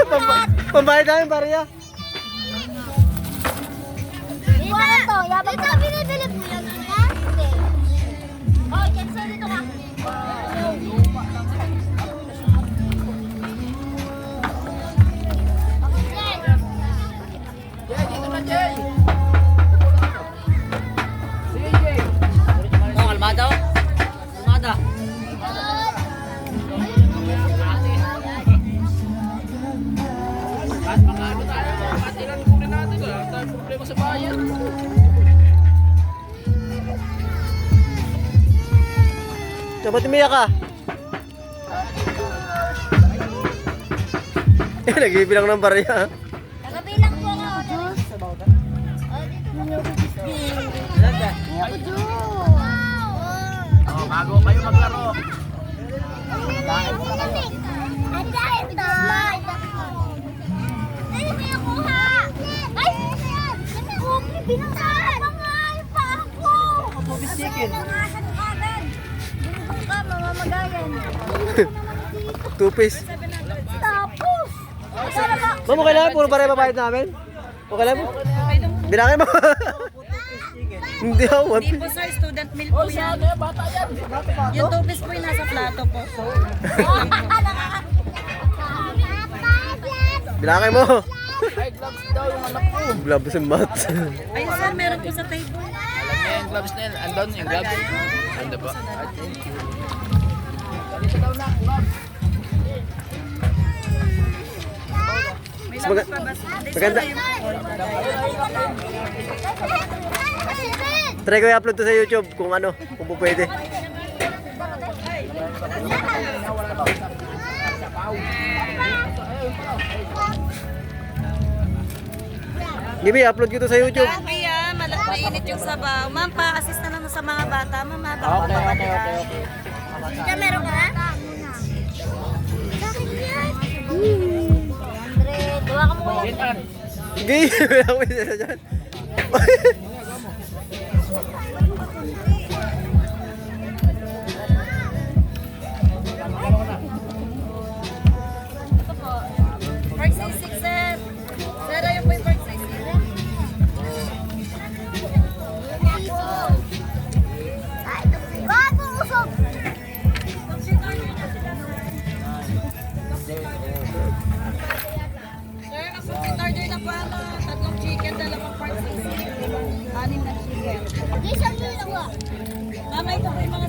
Magkano lahat? Pambayad namin, Bariya. Dito ka to, yabang problema sa bayan. So, ba't umiyak ka? Eh, nagbibilang ng Bariya. Nagabilang po ako. Oh, dito po. Oh, bago kayo maglaro. Ang Cookie, binangsan. Mga pa ako. Bisikin. Nangasan ka agad. Binibang ka, mamamagayan. Two piece. Tapos. Ma'am, okay lang? Puro Bariya babayad namin? Okay lang? Bilangin mo. Hindi ako. Hindi po sir, student meal po yan. Yung two piece po yung nasa plato po. Bilangin mo. Ay, gloves Gloves and mats. Ayun sir, meron po sa table. Alam niya yung gloves na yan. Andun yung gloves. Ando ba? Sir, maganda. Try ko i-upload to sa YouTube kung ano, kung po pwede. Gibi, upload ko to sa YouTube. Kaya, mala- mainit yung sabaw. Ma'am, pa-assist na lang sa mga bata. Ma'am? Baka Okay, okay, okay, okay. Diyan meron ka? Bakit yan? Andre, gawa ka mo wala ko isa dyan. Sir, complete order na po ano. Tatlong chicken, dalawang size. Anim na chicken. Isang nila wa. Mama, ito po yung mga